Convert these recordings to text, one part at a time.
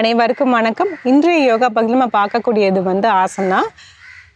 அனைவருக்கும் வணக்கம். இன்றைய யோகா பகுதியில் நம்ம பார்க்கக்கூடியது வந்து ஆசனா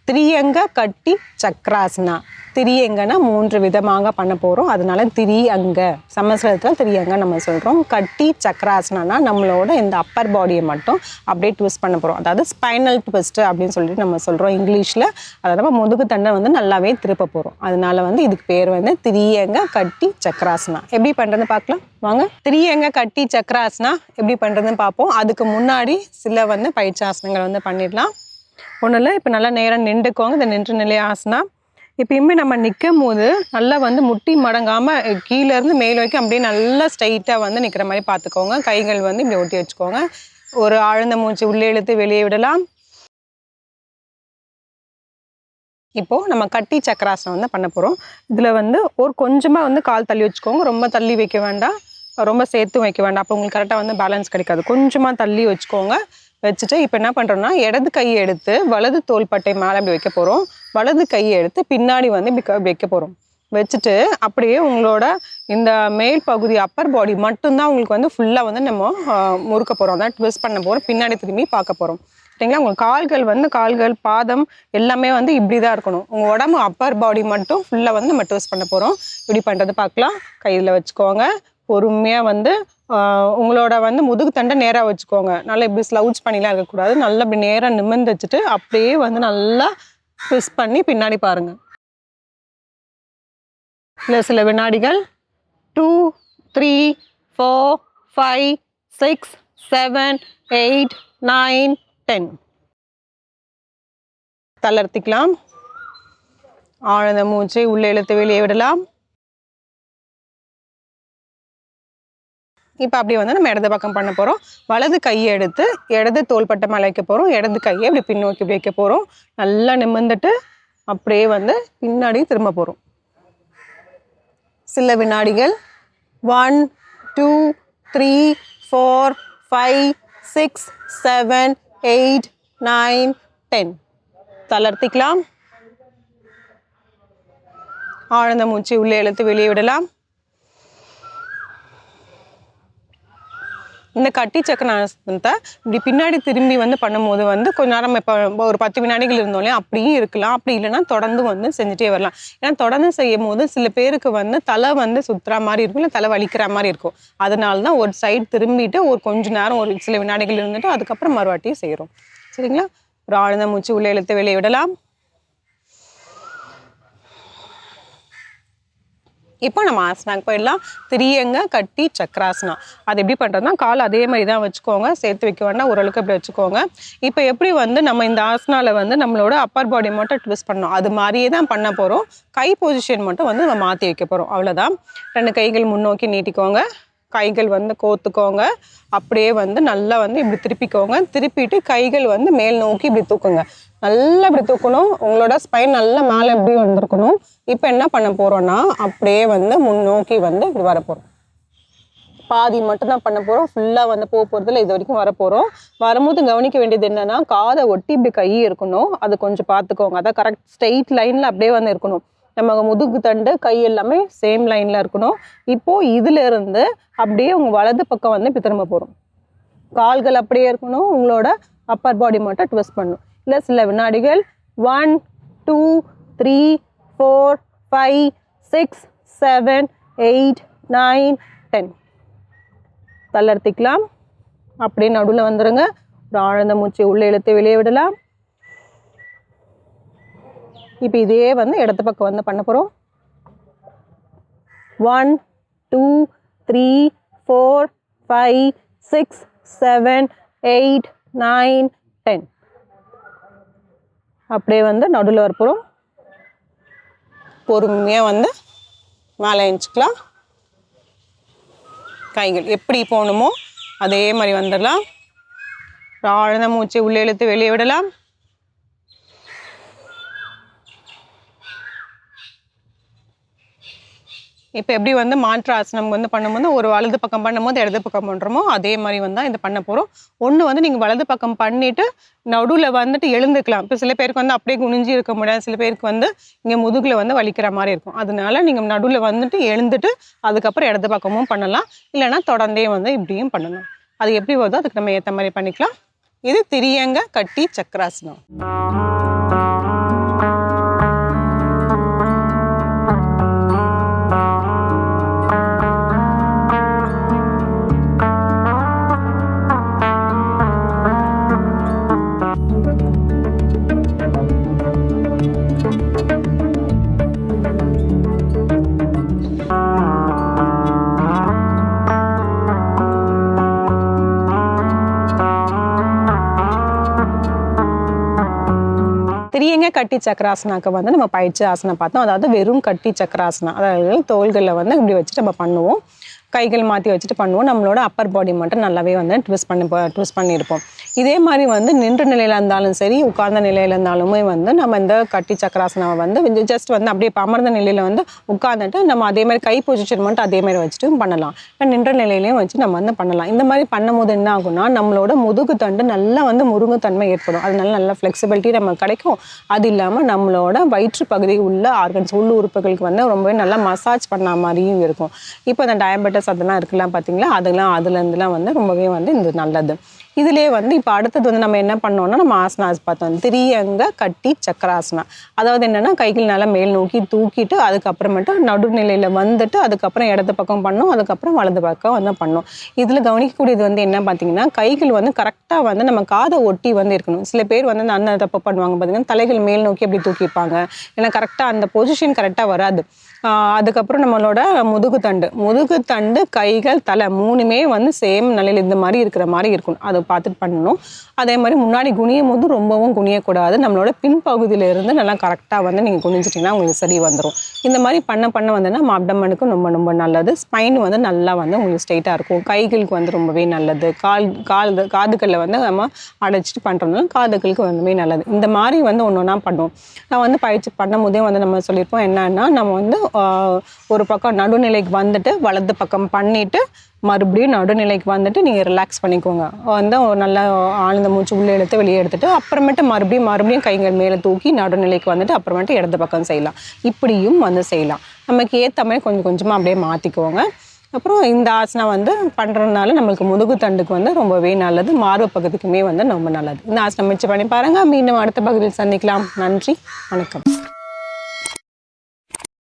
திரியங்க கட்டி சக்ராசனா திரியங்கன்னா மூன்று விதமாக பண்ண போகிறோம் அதனால திரியங்க. சமஸ்கிருதத்தில் திரியங்க நம்ம சொல்கிறோம் கட்டி சக்ராசனா நம்மளோட இந்த அப்பர் பாடியை மட்டும் அப்படியே ட்விஸ்ட் பண்ண போகிறோம் அதாவது ஸ்பைனல் ட்விஸ்ட் அப்படின்னு சொல்லிட்டு நம்ம சொல்கிறோம் இங்கிலீஷில். அதாவது நம்ம முதுகு தண்டை வந்து நல்லாவே திருப்ப போகிறோம் அதனால வந்து இதுக்கு பேர் வந்து திரியங்க கட்டி சக்ராசனா எப்படி பண்ணுறதுன்னு பார்க்கலாம். வாங்க. திரியங்க கட்டி சக்ராசனா எப்படி பண்ணுறதுன்னு பார்ப்போம். அதுக்கு முன்னாடி சில வந்து பயிற்சாசனங்கள் வந்து பண்ணிடலாம். ஒன்றும் இல்லை இப்போ நல்லா நேரம் நின்றுக்கோங்க. இந்த நின்று நிலை ஆசனா. எப்பயுமே நம்ம நிற்கும் போது நல்லா வந்து முட்டி மடங்காமல் கீழேருந்து மேல் வரைக்கும் அப்படியே நல்லா ஸ்ட்ரைட்டாக வந்து நிற்கிற மாதிரி பார்த்துக்கோங்க கைகள் வந்து இப்படி ஒட்டி வச்சுக்கோங்க. ஒரு ஆழ்ந்த மூச்சு உள்ளே இழுத்து வெளியே விடலாம். இப்போது நம்ம கட்டி சக்கராசனம் வந்து பண்ண போகிறோம் இதில் வந்து ஒரு கொஞ்சமாக வந்து கால் தள்ளி வச்சுக்கோங்க. ரொம்ப தள்ளி வைக்க வேண்டாம். ரொம்ப சேர்த்தும் வைக்க வேண்டாம். அப்போ உங்களுக்கு கரெக்டாக வந்து பேலன்ஸ் கிடைக்காது. கொஞ்சமாக தள்ளி வச்சுக்கோங்க. வச்சுட்டு இப்போ என்ன பண்ணுறோம்னா இடது கையை எடுத்து வலது தோள்பட்டை மேலே அப்படி வைக்க போகிறோம் வலது கையை எடுத்து பின்னாடி வந்து இப்படி வைக்க போகிறோம் வச்சுட்டு அப்படியே உங்களோட இந்த மேல் பகுதி அப்பர் பாடி மட்டும்தான் உங்களுக்கு வந்து ஃபுல்லாக வந்து நம்ம முறுக்க போகிறோம் அதான் ட்விஸ்ட் பண்ண போகிறோம் பின்னாடி திரும்பி பார்க்க போகிறோம் சரிங்களா? உங்கள் கால்கள் வந்து கால்கள் பாதம் எல்லாமே வந்து இப்படி தான் இருக்கணும். உங்கள் உடம்பு அப்பர் பாடி மட்டும் ஃபுல்லாக வந்து நம்ம ட்விஸ்ட் பண்ண போகிறோம் இப்படி பண்ணுறது பார்க்கலாம். கையில் வச்சுக்கோங்க. பொறுமையாக வந்து உங்களோட வந்து முதுகு தண்டை நேராக வச்சுக்கோங்க. நல்லா இப்படி ஸ்லவுச் பண்ணிலாம் இருக்கக்கூடாது. நல்லா இப்படி நேராக நிமிர்ந்து வச்சுட்டு அப்படியே வந்து நல்லா ட்விஸ் பண்ணி பின்னாடி பாருங்கள் இல்லை சில வினாடிகள். Two three four five six seven eight nine ten தளர்த்திக்கலாம். ஆழ்ந்த மூச்சை உள்ளே இழுத்து வெளியே விடலாம். இப்போ அப்படி வந்து நம்ம இடது பக்கம் பண்ண போகிறோம் வலது கையை எடுத்து இடது தோள்பட்டை மேலே வைக்க போகிறோம் இடது கையை இப்படி பின்னோக்கி இப்படி வைக்க போகிறோம் நல்லா நிமிர்ந்துட்டு அப்படியே வந்து பின்னாடி திரும்ப போகிறோம் சில வினாடிகள் one two three four five six seven eight nine ten. தளர்த்திக்கலாம். ஆழ்ந்த மூச்சு உள்ளே இழுத்து வெளியே விடலாம். இந்த கட்டி சக்கராசனத்தை இப்படி பின்னாடி திரும்பி வந்து பண்ணும்போது வந்து கொஞ்ச நேரம் இப்போ ஒரு பத்து வினாடிகள் இருந்தோம் அப்படியும் இருக்கலாம். அப்படி இல்லைன்னா தொடர்ந்து வந்து செஞ்சுட்டே வரலாம். ஏன்னா தொடர்ந்து செய்யும் போது சில பேருக்கு வந்து தலை வந்து சுற்றுற மாதிரி இருக்கும் இல்லை தலை வலிக்கிற மாதிரி இருக்கும். அதனால தான் ஒரு சைடு திரும்பிட்டு ஒரு கொஞ்ச நேரம் ஒரு சில வினாடிகள் இருந்துட்டு அதுக்கப்புறம் மறுவாட்டியும் செய்கிறோம் சரிங்களா? ஒரு ஆழ்ந்த மூச்சு உள்ளே இழுத்து வெளியே விடலாம். இப்போ நம்ம ஆசனாக்கு போயிடலாம். திரியங்க கட்டி சக்கராசனா அது எப்படி பண்ணுறதுனா கால் அதே மாதிரி தான் வச்சுக்கோங்க. சேர்த்து வைக்க வேண்டாம். ஓரளவுக்கு இப்படி வச்சுக்கோங்க. இப்போ எப்படி வந்து நம்ம இந்த ஆசனாவில் வந்து நம்மளோட அப்பர் பாடி மட்டும் ட்விஸ்ட் பண்ணோம் அது மாதிரியே தான் பண்ண போகிறோம் கை பொசிஷன் மட்டும் வந்து நம்ம மாற்றி வைக்க போகிறோம் அவ்வளோதான் ரெண்டு கைகள் முன்னோக்கி நீட்டிக்கோங்க. கைகள் வந்து கோத்துக்கோங்க. அப்படியே வந்து நல்லா வந்து இப்படி திருப்பிக்கோங்க. திருப்பிட்டு கைகள் வந்து மேல் நோக்கி இப்படி தூக்குங்க. நல்லா இப்படி தூக்கணும். உங்களோட ஸ்பைன் நல்லா மேலே இப்படி வந்திருக்கணும். இப்போ என்ன பண்ண போகிறோன்னா அப்படியே வந்து முன்னோக்கி வந்து இப்படி வர பாதி மட்டும்தான் பண்ண போகிறோம் ஃபுல்லாக வந்து போக போகிறதுல இது வரைக்கும் வரப்போகிறோம் வரும்போது கவனிக்க வேண்டியது என்னென்னா காதை ஒட்டி இப்படி கை இருக்கணும். அது கொஞ்சம் பார்த்துக்கோங்க. அதான் கரெக்ட் ஸ்ட்ரெயிட் லைனில் அப்படியே வந்து இருக்கணும். நம்ம முதுகு தண்டு கை எல்லாமே சேம் லைனில் இருக்கணும். இப்போது இதிலிருந்து அப்படியே உங்கள் வலது பக்கம் வந்து இப்போ திரும்ப போகிறோம் கால்கள் அப்படியே இருக்கணும் உங்களோட அப்பர் பாடி மட்டும் ட்விஸ்ட் பண்ணும். இல்லை சில வினாடிகள் one two three four five six seven eight nine ten தளர்த்திக்கலாம் அப்படியே நடுவில் வந்துடுங்க ஒரு ஆழ்ந்த மூச்சு உள்ளே இழுத்து வெளியே விடலாம். இப்போ இதே வந்து இடது பக்கம் வந்து பண்ண போகிறோம் one two three four five six seven eight nine ten அப்படியே வந்து நடுவில் வரப்போகிறோம் பொறுமையாக வந்து மேலே எழுச்சிக்கலாம் கைகள் எப்படி போகணுமோ அதே மாதிரி வந்துடலாம். ஆழ்ந்த மூச்சை உள்ளே இழுத்து வெளியே விடலாம். இப்போ எப்படி வந்து மாற்றாசனம் வந்து பண்ணும்போது ஒரு வலது பக்கம் பண்ணும்போது இடது பக்கம் பண்ணுறோமோ அதே மாதிரி வந்து தான் இது பண்ண போகிறோம் ஒன்று வந்து நீங்கள் வலது பக்கம் பண்ணிட்டு நடுவில் வந்துட்டு எழுந்துக்கலாம். இப்போ சில பேருக்கு வந்து அப்படியே குனிஞ்சு இருக்க முடியாது. சில பேருக்கு வந்து இங்கே முதுகில் வந்து வலிக்கிற மாதிரி இருக்கும். அதனால நீங்கள் நடுவில் வந்துட்டு எழுந்துட்டு அதுக்கப்புறம் இடது பக்கமும் பண்ணலாம். இல்லைன்னா தொடர்ந்தே வந்து இப்படியும் பண்ணலாம் அது எப்படி வருதோ அதுக்கு நம்ம ஏற்ற மாதிரி பண்ணிக்கலாம். இது திரியங்க கட்டி சக்கராசனம். பெரியங்க கட்டி சக்கராசனாக்கு வந்து நம்ம பயிற்சி ஆசனம் பார்த்தோம். அதாவது வெறும் கட்டி சக்கராசனம். அதாவது தோள்களில் வந்து இப்படி வச்சு நம்ம பண்ணுவோம். கைகள் மாற்றி வச்சுட்டு பண்ணுவோம். நம்மளோட அப்பர் பாடி மட்டும் நல்லாவே வந்து ட்விஸ்ட் பண்ணி ட்விஸ்ட் பண்ணியிருப்போம். இதே மாதிரி வந்து நின்ற நிலையில் இருந்தாலும் சரி உட்கார்ந்த நிலையில் இருந்தாலுமே வந்து நம்ம இந்த கட்டி சக்கராசனாவை வந்து ஜஸ்ட் வந்து அப்படியே பமர்ந்த அமர்ந்த நிலையில் வந்து உட்கார்ந்துட்டு நம்ம அதே மாதிரி கை பொசிஷன் மட்டும் அதே மாதிரி வச்சுட்டும் பண்ணலாம். இப்போ நின்ற நிலையிலையும் வச்சு நம்ம வந்து பண்ணலாம். இந்த மாதிரி பண்ணும்போது என்ன ஆகும்னா நம்மளோட முதுகு தண்டு நல்லா வந்து முருங்குத்தன்மை ஏற்படும். அதனால நல்ல ஃப்ளெக்சிபிலிட்டி நம்ம கிடைக்கும். அது இல்லாமல் நம்மளோட வயிற்று பகுதி உள்ள ஆர்கன்ஸ் உள்ள உறுப்புகளுக்கு வந்து ரொம்பவே நல்லா மசாஜ் பண்ண மாதிரியும் இருக்கும். இப்போ அந்த டயபெட்டிஸ் அதெல்லாம் இருக்கலாம் பார்த்தீங்களா? அதெல்லாம் அதுலேருந்துலாம் வந்து ரொம்பவே வந்து இது நல்லது. இதுலேயே வந்து இப்போ அடுத்தது வந்து நம்ம என்ன பண்ணோம்னா நம்ம ஆசனாஸ் பார்த்தோம். திரியங்க கட்டி சக்கராசனா. அதாவது என்னென்னா கைகள் நல்லா மேல் நோக்கி தூக்கிட்டு அதுக்கப்புறமேட்டு நடுநிலையில் வந்துட்டு அதுக்கப்புறம் இடது பக்கம் பண்ணோம். அதுக்கப்புறம் வலது பக்கம் வந்து பண்ணோம். இதில் கவனிக்கக்கூடியது வந்து என்ன பார்த்தீங்கன்னா கைகள் வந்து கரெக்டாக வந்து நம்ம காதை ஒட்டி வந்து இருக்கணும். சில பேர் வந்து அந்த அண்ணன் தப்பு பண்ணுவாங்க பார்த்தீங்கன்னா தலைகள் மேல் நோக்கி அப்படி தூக்கிப்பாங்க ஏன்னா கரெக்டாக அந்த பொசிஷன் கரெக்டாக வராது. அதுக்கப்புறம் நம்மளோட முதுகு தண்டு. முதுகு தண்டு கைகள் தலை மூணுமே வந்து சேம் நிலையில் இந்த மாதிரி இருக்கிற மாதிரி இருக்கணும் அதை பார்த்துட்டு பண்ணணும். அதே மாதிரி முன்னாடி குனியும் போது ரொம்பவும் குனியக்கூடாது. நம்மளோட பின்பகுதியிலேருந்து நல்லா கரெக்டாக வந்து நீங்கள் குனிஞ்சிட்டிங்கன்னா உங்களுக்கு சரி வந்துடும் இந்த மாதிரி பண்ண பண்ண வந்தோன்னா நம்ம அப்டமனுக்கு ரொம்ப ரொம்ப நல்லது. ஸ்பைன் வந்து நல்லா வந்து உங்களுக்கு ஸ்ட்ரைட்டாக இருக்கும். கைகளுக்கு வந்து ரொம்பவே நல்லது. கால் கால் காதுகளில் வந்து நம்ம அடைச்சிட்டு பண்ணுறதுனால காதுகளுக்கு வந்துமே நல்லது. இந்த மாதிரி வந்து ஒன்று ஒன்றா பண்ணுவோம். நான் வந்து பயிற்சி பண்ணும் போதே வந்து நம்ம சொல்லியிருப்போம் என்னன்னா நம்ம வந்து ஒரு பக்கம் நடுநிலைக்கு வந்துட்டு வலது பக்கம் பண்ணிவிட்டு மறுபடியும் நடுநிலைக்கு வந்துட்டு நீங்கள் ரிலாக்ஸ் பண்ணிக்கோங்க. வந்து நல்லா ஆழ்ந்த மூச்சு உள்ளே எடுத்து வெளியே எடுத்துட்டு அப்புறமேட்டு மறுபடியும் மறுபடியும் கைகள் மேலே தூக்கி நடுநிலைக்கு வந்துட்டு அப்புறமேட்டு இடது பக்கம் செய்யலாம். இப்படியும் வந்து செய்யலாம். நமக்கு ஏற்ற மாதிரி கொஞ்சம் கொஞ்சமாக அப்படியே மாற்றிக்குவோங்க அப்புறம் இந்த ஆசனம் வந்து பண்ணுறதுனால நம்மளுக்கு முதுகு தண்டுக்கு வந்து ரொம்பவே நல்லது. மார்பு பகுதிக்குமே வந்து ரொம்ப நல்லது. இந்த ஆசனம் மிச்சம் பண்ணி பாருங்கள் மீண்டும் அடுத்த பகுதியில் சந்திக்கலாம். நன்றி. வணக்கம்.